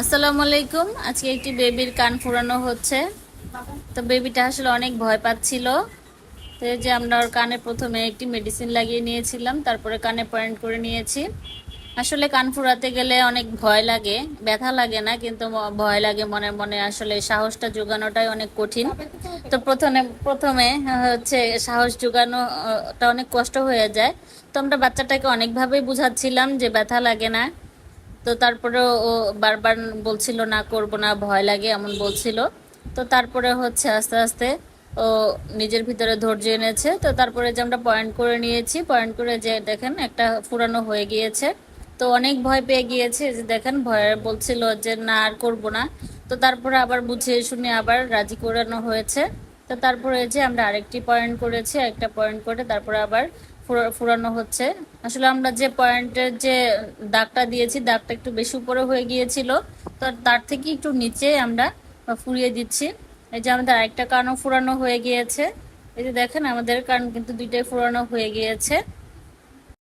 আসসালামু আলাইকুম। আজকে একটি বেবির কান ফুরানো হচ্ছে। তো বেবিটা আসলে অনেক ভয় পাচ্ছিল। তো যে আমরা ওর কানে প্রথমে একটি মেডিসিন লাগিয়ে নিয়েছিলাম, তারপরে কানে পয়েন্ট করে নিয়েছি। আসলে কান ফুরাতে গেলে অনেক ভয় লাগে, ব্যথা লাগে না, কিন্তু ভয় লাগে মনে মনে আসলে সাহসটা যোগানোটাই অনেক কঠিন। তো প্রথমে প্রথমে হচ্ছে সাহস যোগানোটা অনেক কষ্ট হয়ে যায়। তো আমরা বাচ্চাটাকে অনেকভাবেই বুঝাচ্ছিলাম যে ব্যথা লাগে না। তো তারপরে ও বারবার বলছিল, না, করব না, ভয় লাগে, এমন বলছিল। তো তারপরে হচ্ছে আস্তে আস্তে ও নিজের ভিতরে ধৈর্য এনেছে। তো তারপরে যে আমরা পয়েন্ট করে নিয়েছি পয়েন্ট করে যে দেখেন একটা ফুরানো হয়ে গিয়েছে। তো অনেক ভয় পেয়ে গিয়েছে যে দেখেন ভয় বলছিল যে, না, আর করব না। তো তারপরে আবার বুঝিয়ে শুনে আবার রাজি করানো হয়েছে। তো তারপরে যে আমরা আরেকটি পয়েন্ট করেছি, একটা পয়েন্ট করে তারপরে আবার ফুরানো হচ্ছে। আসলে আমরা যে পয়েন্টের যে দাগটা দিয়েছি, দাগটা একটু বেশি উপরে হয়ে গিয়েছিল, তো তার থেকে একটু নিচে আমরা ফুরিয়ে দিচ্ছি। এই যে আমাদের আরেকটা কানও ফুরানো হয়ে গিয়েছে। এই যে দেখেন, আমাদের কান কিন্তু দুইটাই ফুরানো হয়ে গিয়েছে।